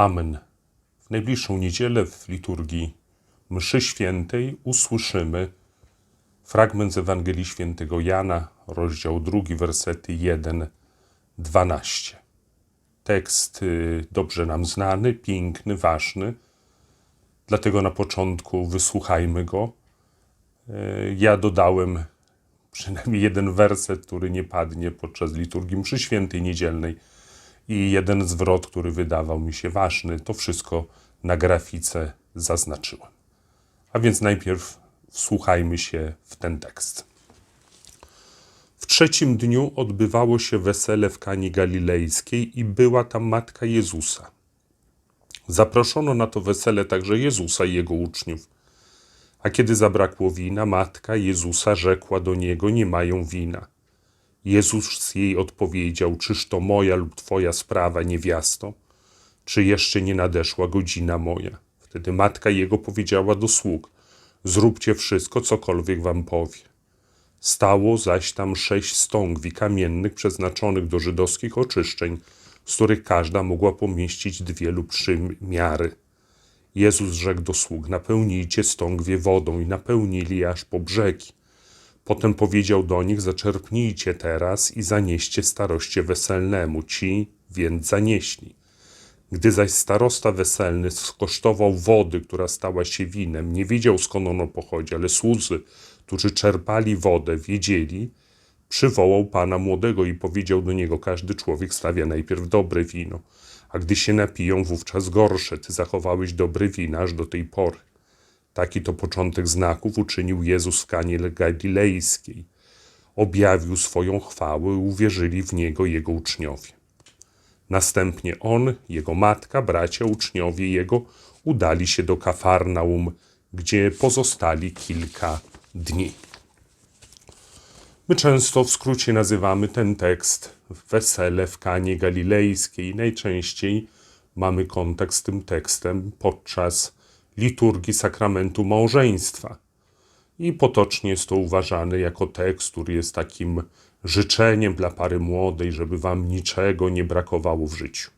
Amen. W najbliższą niedzielę w liturgii Mszy Świętej usłyszymy fragment z Ewangelii Świętego Jana, rozdział 2, wersety 1, 12. Tekst y, dobrze nam znany, piękny, ważny, dlatego na początku wysłuchajmy go. Y, Ja dodałem przynajmniej jeden werset, który nie padnie podczas liturgii Mszy Świętej Niedzielnej i jeden zwrot, który wydawał mi się ważny. To wszystko na grafice zaznaczyłem. A więc najpierw wsłuchajmy się w ten tekst. W trzecim dniu odbywało się wesele w Kani Galilejskiej i była tam matka Jezusa. Zaproszono na to wesele także Jezusa i jego uczniów. A kiedy zabrakło wina, matka Jezusa rzekła do niego: Nie mają wina. Jezus jej odpowiedział: Czyż to moja lub twoja sprawa, niewiasto? Czy jeszcze nie nadeszła godzina moja? Wtedy matka jego powiedziała do sług: Zróbcie wszystko, cokolwiek wam powie. Stało zaś tam sześć stągwi kamiennych przeznaczonych do żydowskich oczyszczeń, z których każda mogła pomieścić dwie lub trzy miary. Jezus rzekł do sług: Napełnijcie stągwie wodą i napełnili aż po brzegi. Potem powiedział do nich: Zaczerpnijcie teraz i zanieście staroście weselnemu. Ci więc zanieśli. Gdy zaś starosta weselny skosztował wody, która stała się winem, nie wiedział skąd ono pochodzi, ale słudzy, którzy czerpali wodę, wiedzieli, przywołał pana młodego i powiedział do niego: Każdy człowiek stawia najpierw dobre wino, a gdy się napiją, wówczas gorsze. Ty zachowałeś dobre wina aż do tej pory. Taki to początek znaków uczynił Jezus w Kanie Galilejskiej. Objawił swoją chwałę i uwierzyli w Niego Jego uczniowie. Następnie on, jego matka, bracia, uczniowie jego udali się do Kafarnaum, gdzie pozostali kilka dni. My często w skrócie nazywamy ten tekst wesele w Kanie Galilejskiej. Najczęściej mamy kontakt z tym tekstem podczas liturgii sakramentu małżeństwa. I potocznie jest to uważane jako tekst, który jest takim życzeniem dla pary młodej, żeby wam niczego nie brakowało w życiu.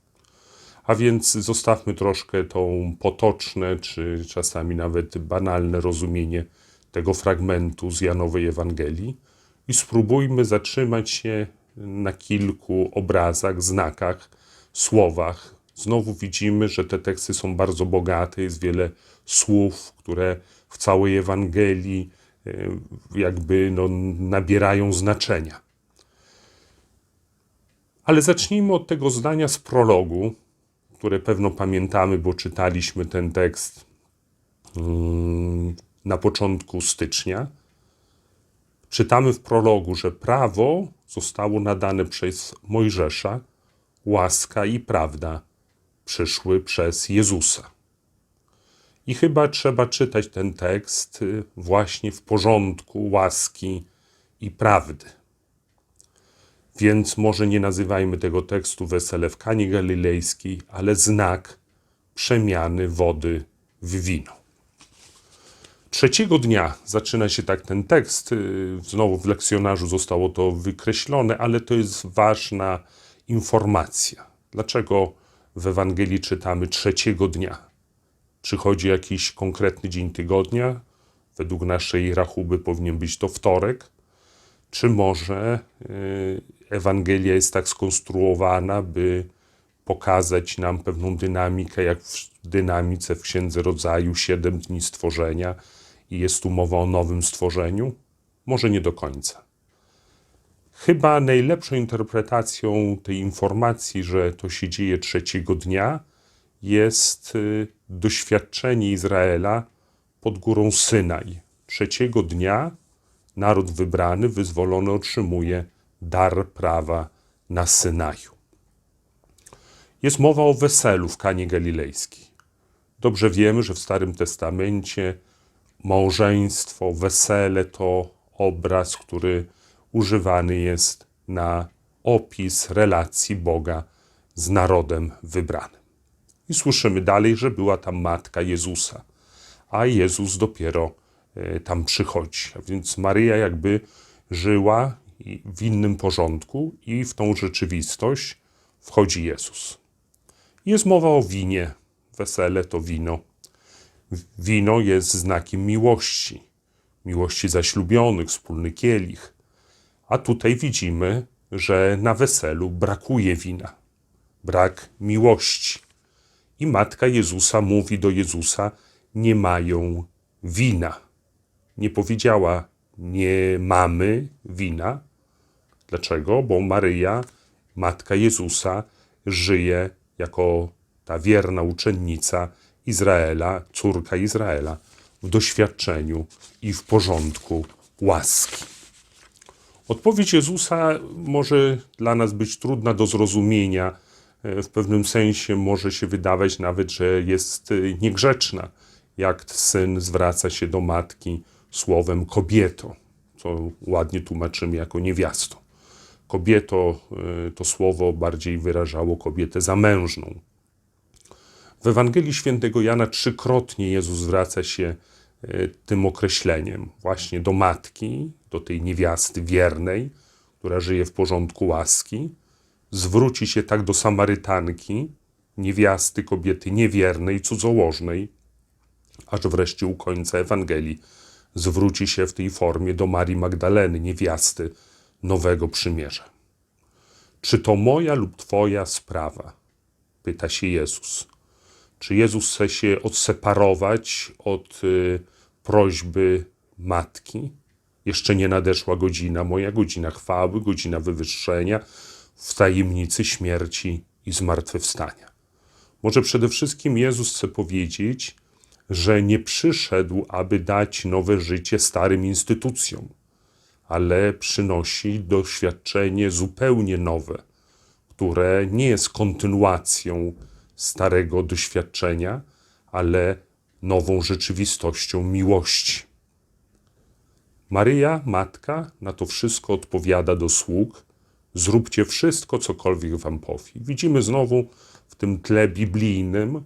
A więc zostawmy troszkę to potoczne, czy czasami nawet banalne rozumienie tego fragmentu z Janowej Ewangelii i spróbujmy zatrzymać się na kilku obrazach, znakach, słowach. Znowu widzimy, że te teksty są bardzo bogate, jest wiele słów, które w całej Ewangelii e, jakby no, nabierają znaczenia. Ale zacznijmy od tego zdania z prologu, które pewno pamiętamy, bo czytaliśmy ten tekst mm, na początku stycznia. Czytamy w prologu, że prawo zostało nadane przez Mojżesza, łaska i prawda przyszły przez Jezusa. I chyba trzeba czytać ten tekst y, właśnie w porządku łaski i prawdy. Więc może nie nazywajmy tego tekstu wesele w Kani Galilejskiej, ale znak przemiany wody w wino. Trzeciego dnia zaczyna się tak ten tekst. y, Znowu w lekcjonarzu zostało to wykreślone, ale to jest ważna informacja. Dlaczego w Ewangelii czytamy trzeciego dnia? Przychodzi jakiś konkretny dzień tygodnia? Według naszej rachuby powinien być to wtorek. Czy może y, Ewangelia jest tak skonstruowana, by pokazać nam pewną dynamikę, jak w dynamice w Księdze Rodzaju, siedem dni stworzenia i jest tu mowa o nowym stworzeniu? Może nie do końca. Chyba najlepszą interpretacją tej informacji, że to się dzieje trzeciego dnia, jest y, doświadczenie Izraela pod górą Synaj. Trzeciego dnia naród wybrany, wyzwolony otrzymuje dar prawa na Synaju. Jest mowa o weselu w Kanie Galilejskiej. Dobrze wiemy, że w Starym Testamencie małżeństwo, wesele to obraz, który używany jest na opis relacji Boga z narodem wybranym. I słyszymy dalej, że była tam matka Jezusa, a Jezus dopiero e, tam przychodzi. A więc Maryja jakby żyła w innym porządku i w tą rzeczywistość wchodzi Jezus. Jest mowa o winie. Wesele to wino. Wino jest znakiem miłości, miłości zaślubionych, wspólny kielich. A tutaj widzimy, że na weselu brakuje wina, brak miłości. I matka Jezusa mówi do Jezusa: Nie mają wina. Nie powiedziała: Nie mamy wina. Dlaczego? Bo Maryja, matka Jezusa, żyje jako ta wierna uczennica Izraela, córka Izraela, w doświadczeniu i w porządku łaski. Odpowiedź Jezusa może dla nas być trudna do zrozumienia. W pewnym sensie może się wydawać nawet, że jest niegrzeczna, jak syn zwraca się do matki słowem kobieto, co ładnie tłumaczymy jako niewiasto. Kobieto to słowo bardziej wyrażało kobietę zamężną. W Ewangelii Świętego Jana trzykrotnie Jezus zwraca się tym określeniem właśnie do matki, do tej niewiasty wiernej, która żyje w porządku łaski. Zwróci się tak do Samarytanki, niewiasty, kobiety niewiernej, cudzołożnej, aż wreszcie u końca Ewangelii zwróci się w tej formie do Marii Magdaleny, niewiasty Nowego Przymierza. Czy to moja lub Twoja sprawa? Pyta się Jezus. Czy Jezus chce się odseparować od y, prośby matki? Jeszcze nie nadeszła godzina moja, godzina chwały, godzina wywyższenia w tajemnicy śmierci i zmartwychwstania. Może przede wszystkim Jezus chce powiedzieć, że nie przyszedł, aby dać nowe życie starym instytucjom, ale przynosi doświadczenie zupełnie nowe, które nie jest kontynuacją starego doświadczenia, ale nową rzeczywistością miłości. Maryja, matka, na to wszystko odpowiada do sług: zróbcie wszystko, cokolwiek wam powie. Widzimy znowu w tym tle biblijnym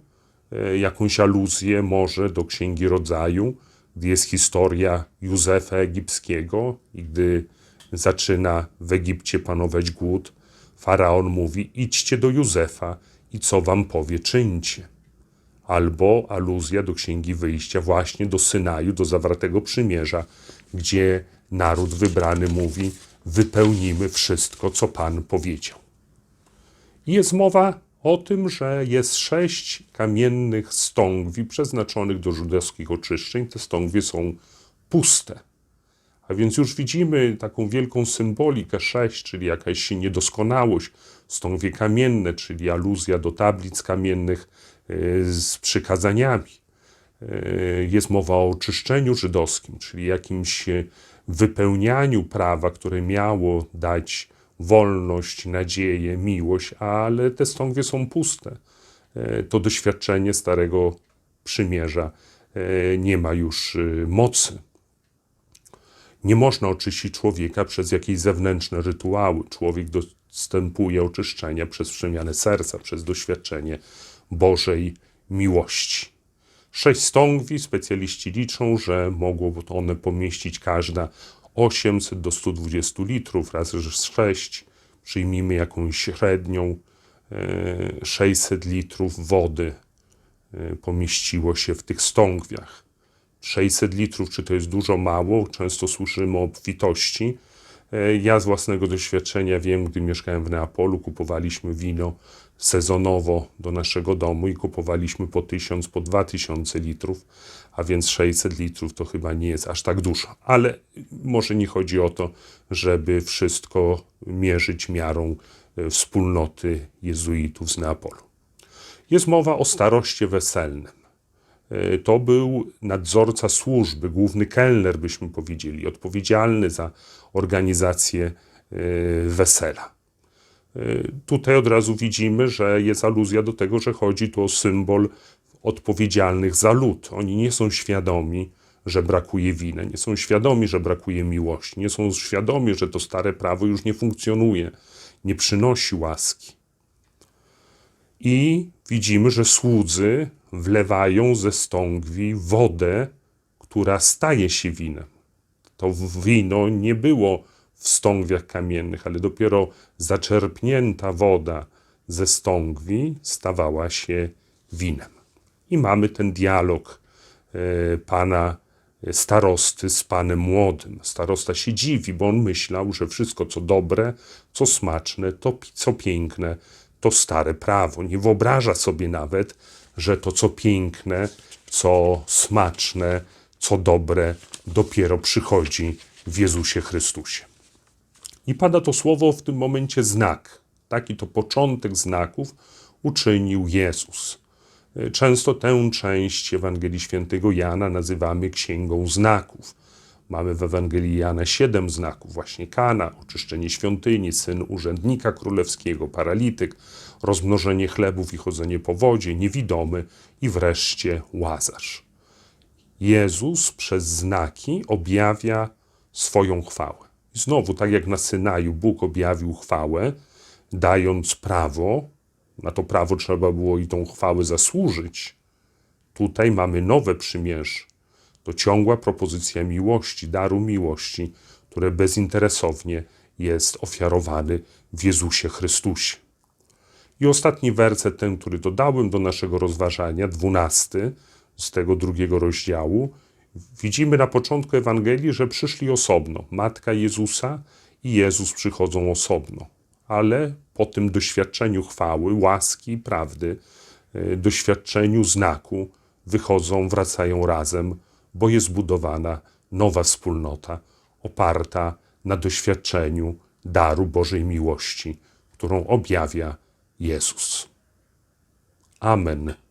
e, jakąś aluzję może do Księgi Rodzaju, gdy jest historia Józefa Egipskiego i gdy zaczyna w Egipcie panować głód, faraon mówi: idźcie do Józefa i co wam powie, czyńcie. Albo aluzja do Księgi Wyjścia, właśnie do Synaju, do zawartego przymierza, gdzie naród wybrany mówi: wypełnimy wszystko, co Pan powiedział. Jest mowa o tym, że jest sześć kamiennych stągwi przeznaczonych do żydowskich oczyszczeń. Te stągwie są puste. A więc już widzimy taką wielką symbolikę sześć, czyli jakaś niedoskonałość, stągwie kamienne, czyli aluzja do tablic kamiennych z przykazaniami. Jest mowa o oczyszczeniu żydowskim, czyli jakimś wypełnianiu prawa, które miało dać wolność, nadzieję, miłość, ale te stągwie są puste. To doświadczenie Starego Przymierza nie ma już mocy. Nie można oczyścić człowieka przez jakieś zewnętrzne rytuały. Człowiek dostępuje oczyszczenia przez przemianę serca, przez doświadczenie Bożej miłości. Sześć stągwi specjaliści liczą, że mogło one pomieścić każda 800 do 120 litrów razy 6. Przyjmijmy jakąś średnią 600 litrów wody pomieściło się w tych stągwiach. 600 litrów, czy to jest dużo, mało? Często słyszymy o obfitości. Ja z własnego doświadczenia wiem, gdy mieszkałem w Neapolu, kupowaliśmy wino sezonowo do naszego domu i kupowaliśmy po 1000, po 2000 litrów, a więc 600 litrów to chyba nie jest aż tak dużo. Ale może nie chodzi o to, żeby wszystko mierzyć miarą wspólnoty jezuitów z Neapolu. Jest mowa o staroście weselnym. To był nadzorca służby, główny kelner, byśmy powiedzieli, odpowiedzialny za organizację wesela. Tutaj od razu widzimy, że jest aluzja do tego, że chodzi tu o symbol odpowiedzialnych za lud. Oni nie są świadomi, że brakuje winy, nie są świadomi, że brakuje miłości, nie są świadomi, że to stare prawo już nie funkcjonuje, nie przynosi łaski. I widzimy, że słudzy wlewają ze stągwi wodę, która staje się winem. To wino nie było w stągwiach kamiennych, ale dopiero zaczerpnięta woda ze stągwi stawała się winem. I mamy ten dialog e, pana starosty z panem młodym. Starosta się dziwi, bo on myślał, że wszystko co dobre, co smaczne, to co piękne, to stare prawo. Nie wyobraża sobie nawet, że to co piękne, co smaczne, co dobre dopiero przychodzi w Jezusie Chrystusie. I pada to słowo w tym momencie znak. Taki to początek znaków uczynił Jezus. Często tę część Ewangelii Świętego Jana nazywamy księgą znaków. Mamy w Ewangelii Jana siedem znaków, właśnie Kana, oczyszczenie świątyni, syn urzędnika królewskiego, paralityk, rozmnożenie chlebów i chodzenie po wodzie, niewidomy i wreszcie Łazarz. Jezus przez znaki objawia swoją chwałę. Znowu, tak jak na Synaju Bóg objawił chwałę, dając prawo, na to prawo trzeba było i tą chwałę zasłużyć. Tutaj mamy nowe przymierze. To ciągła propozycja miłości, daru miłości, które bezinteresownie jest ofiarowany w Jezusie Chrystusie. I ostatni werset, ten, który dodałem do naszego rozważania, dwunasty z tego drugiego rozdziału, widzimy na początku Ewangelii, że przyszli osobno. Matka Jezusa i Jezus przychodzą osobno. Ale po tym doświadczeniu chwały, łaski i prawdy, y, doświadczeniu znaku, wychodzą, wracają razem, bo jest budowana nowa wspólnota, oparta na doświadczeniu daru Bożej miłości, którą objawia Jezus. Amen.